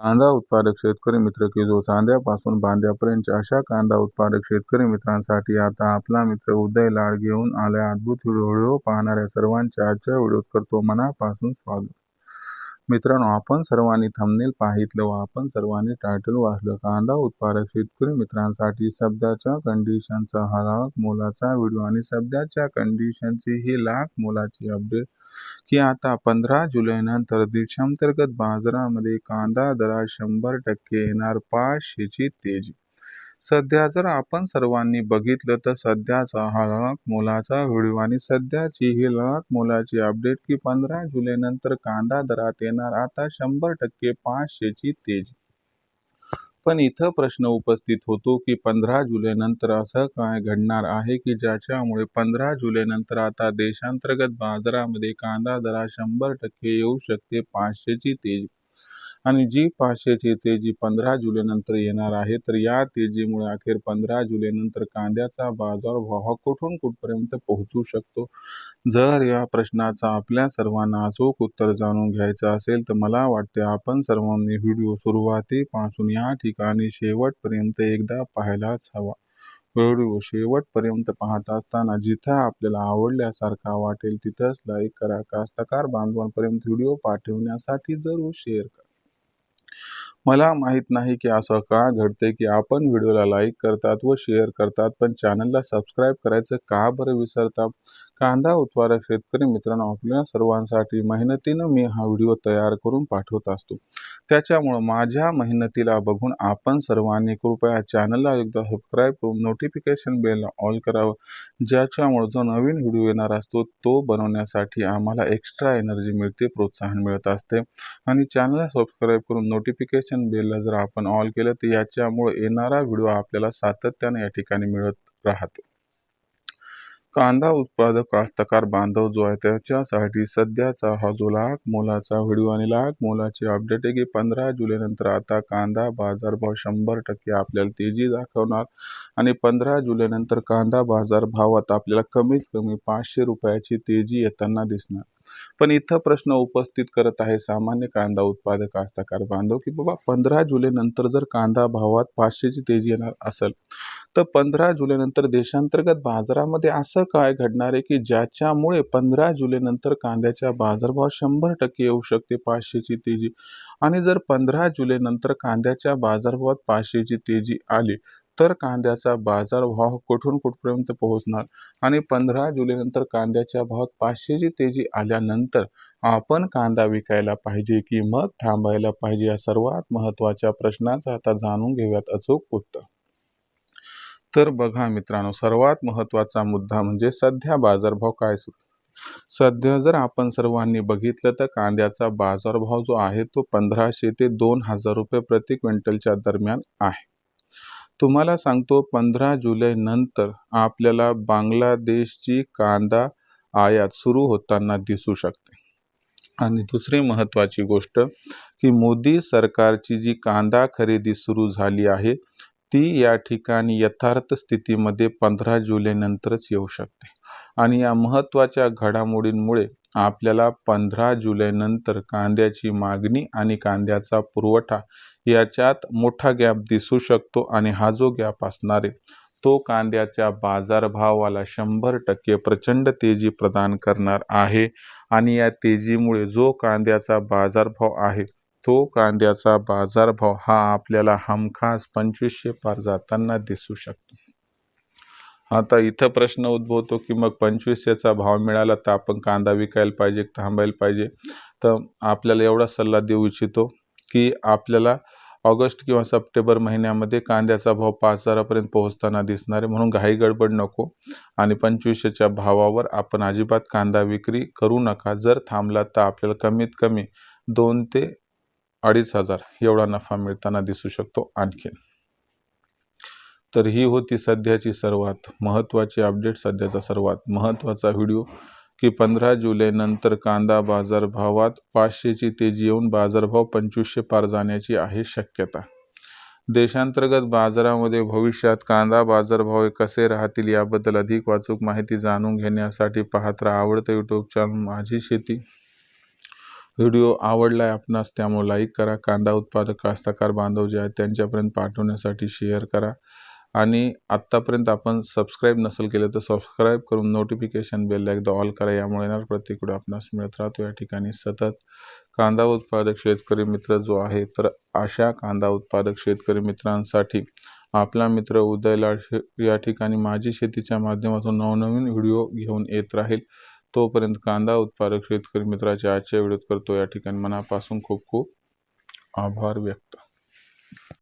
कांदा उत्पादक शेतकरी मित्र की जो चांद्यापासून बांद्यापर्यंतच्या अशा कांदा उत्पादक शेतकरी मित्रांसाठी आता आपला मित्र उदय लाड घेऊन आल्या. अद्भुत व्हिडिओ व्हिडिओ पाहणाऱ्या सर्वांचे आजच्या व्हिडिओत करतो मनापासून स्वागत. मित्रांनो आपण सर्वांनी थंबनेल पाहितलं व आपण सर्वांनी टायटल वाचलं. कांदा उत्पादक शेतकरी मित्रांसाठी सध्याच्या कंडिशनचा हा लाख मोलाचा व्हिडिओ आणि सध्याच्या कंडिशनची ही लाख मोलाची अपडेट की आता पंधरा जुलैनंतर देशांतर्गत बाजारामध्ये कांदा दरात शंभर टक्के येणार पाचशेची तेजी. सध्या जर आपण सर्वांनी बघितलं तर सध्याचा हा लाख मोलाचा व्हिडिओ आणि सध्याची ही लाख मोलाची अपडेट की पंधरा जुलैनंतर कांदा दरात येणार आता शंभर टक्के पाचशेची तेजी. पण इथं प्रश्न उपस्थित होतो की पंधरा जुलैनंतर असं काय घडणार आहे की ज्याच्यामुळे पंधरा जुलैनंतर आता देशांतर्गत बाजारामध्ये कांदा दरात शंभर टक्के येऊ शकते पाचशेची तेज आणि जी पाचशेची तेजी पंधरा जुलैनंतर येणार आहे तर या तेजीमुळे अखेर पंधरा जुलैनंतर कांद्याचा बाजार भाव कुठून कुठपर्यंत पोहोचू शकतो? जर या प्रश्नाचा आपल्या सर्वांना अचूक उत्तर जाणून घ्यायचं असेल तर मला वाटते आपण सर्वांनी व्हिडिओ सुरुवातीपासून या ठिकाणी शेवटपर्यंत एकदा पाहायलाच हवा. व्हिडिओ शेवटपर्यंत पाहत असताना जिथं आपल्याला आवडल्यासारखा वाटेल तिथंच लाईक करा. कास्तकार बांधवांपर्यंत व्हिडिओ पाठवण्यासाठी जरूर शेअर करा. मला माहीत नाही की असं का घडते की आपण व्हिडिओला लाईक करतात व शेअर करतात पण चॅनलला सबस्क्राईब करायचं का बरं विसरतात कांदा उत्पादक शेतकरी मित्रांनो आपल्या सर्वांसाठी मेहनतीनं मी हा व्हिडिओ तयार करून पाठवत असतो. त्याच्यामुळं माझ्या मेहनतीला बघून आपण सर्वांनी कृपया चॅनलला एकदा सबस्क्राईब करून नोटिफिकेशन बेलला ऑल करावं. ज्याच्यामुळं जो नवीन व्हिडिओ येणार असतो तो बनवण्यासाठी आम्हाला एक्स्ट्रा एनर्जी मिळते प्रोत्साहन मिळत असते. आणि चॅनलला सबस्क्राईब करून नोटिफिकेशन बेलला जर आपण ऑल केलं तर याच्यामुळे येणारा व्हिडिओ आपल्याला सातत्याने या ठिकाणी मिळत राहतो. कांदा उत्पादक कास्तकार बांधव जो आहे त्याच्यासाठी सध्याचा हा जो लाख मोलाचा व्हिडिओ आणि लाख मोलाची अपडेट आहे की पंधरा जुलैनंतर आता कांदा बाजारभाव शंभर टक्के आपल्याला तेजी दाखवणार आणि पंधरा जुलैनंतर कांदा बाजार भावात आपल्याला कमीत कमी पाचशे रुपयाची तेजी येताना दिसणार. पण इथं प्रश्न उपस्थित करत आहे सामान्य कांदा उत्पादक कास्तकार बांधव की बाबा पंधरा जुलैनंतर जर कांदा भावात पाचशेची तेजी येणार असेल तर पंधरा जुलैनंतर देशांतर्गत बाजारामध्ये असं काय घडणार आहे की ज्याच्यामुळे पंधरा जुलैनंतर कांद्याच्या बाजारभाव शंभर टक्के येऊ शकते पाचशेची तेजी? आणि जर पंधरा जुलैनंतर कांद्याच्या बाजारभावात पाचशेची तेजी आली तर कांद्याचा बाजारभाव कुठून कुठपर्यंत पोहोचणार? आणि पंधरा जुलैनंतर कांद्याच्या भावात पाचशेची तेजी आल्यानंतर आपण कांदा विकायला पाहिजे की मग थांबायला पाहिजे या सर्वात महत्त्वाच्या प्रश्नाचं आता जाणून घेऊयात अचूक उत्तर. तर बघा मित्रांनो सर्वात महत्त्वाचा मुद्दा म्हणजे सध्या बाजारभाव काय सुरू? सध्या जर आपण सर्वांनी बघितलं तर कांद्याचा बाजारभाव जो आहे तो पंधराशे ते दोन हजार रुपये प्रति क्विंटलच्या दरम्यान आहे. तुम्हाला सांगतो पंधरा जुलै नंतर आपल्याला बांगलादेशची कांदा आयात सुरू होताना दिसू शकते. आणि दुसरी महत्त्वाची गोष्ट की मोदी सरकारची जी कांदा खरेदी सुरू झाली आहे ती या ठिकाणी यथार्थ स्थितीमध्ये पंधरा जुलैनंतरच येऊ शकते. आणि या महत्त्वाच्या घडामोडींमुळे आपल्याला पंधरा जुलैनंतर कांद्याची मागणी आणि कांद्याचा पुरवठा याच्यात मोठा गॅप दिसू शकतो आणि हा जो गॅप असणार आहे तो कांद्याच्या बाजारभावाला शंभर टक्के प्रचंड तेजी प्रदान करणार आहे आणि या तेजीमुळे जो कांद्याचा बाजारभाव आहे तो कांद्याचा बाजारभाव हा आपल्याला हमखास पंचवीसशे पार जाताना दिसू शकतो. आता इथं प्रश्न उद्भवतो की मग पंचवीसशेचा भाव मिळाला तर आपण कांदा विकायला पाहिजे थांबायला पाहिजे. तर आपल्याला एवढा सल्ला देऊ इच्छितो की आपल्याला ऑगस्ट किंवा सप्टेंबर महिन्यामध्ये कांद्याचा भाव पाच हजारापर्यंत पोहोचताना दिसणार आहे. म्हणून घाई गडबड नको आणि पंचवीसशेच्या भावावर आपण अजिबात कांदा विक्री करू नका. जर थांबला तर आपल्याला कमीत कमी दोन ते अडीच हजार एवढा नफा मिळताना दिसू शकतो आणखीन. तर ही होती सध्याची सर्वात. महत्त्वाची अपडेट सध्याचा सर्वात. महत्त्वाचा व्हिडिओ की पंधरा जुलैनंतर कांदा बाजारभावात पाचशेची तेजी येऊन बाजारभाव पंचवीसशे पार जाण्याची आहे शक्यता. देशांतर्गत बाजारामध्ये भविष्यात कांदा बाजारभाव कसे राहतील याबद्दल अधिक वाचूक माहिती जाणून घेण्यासाठी पाहत राहा. आवडतं यूट्यूब चॅनल माझी शेती. व्हिडिओ आवडलाय आपणास त्यामुळे लाईक करा. कांदा उत्पादक कास्तकार बांधव जे आहेत त्यांच्यापर्यंत पाठवण्यासाठी शेअर करा. आणि आत्तापर्यंत आपण सबस्क्राईब नसेल केलं तर सबस्क्राईब करून नोटिफिकेशन बेल एकदा ऑल करा. यामुळे येणार प्रत्येक व्हिडिओ आपणास मिळत राहतो. या ठिकाणी सतत कांदा उत्पादक शेतकरी मित्र जो आहे तर अशा कांदा उत्पादक शेतकरी मित्रांसाठी आपला मित्र उदयला या ठिकाणी माझी शेतीच्या माध्यमातून नवनवीन व्हिडिओ घेऊन येत राहील. तोपर्यंत कांदा उत्पादक शेतकरी मित्राचे आजच्या व्हिडिओत करतो. या ठिकाणी मनापासून खूप खूप आभार व्यक्त.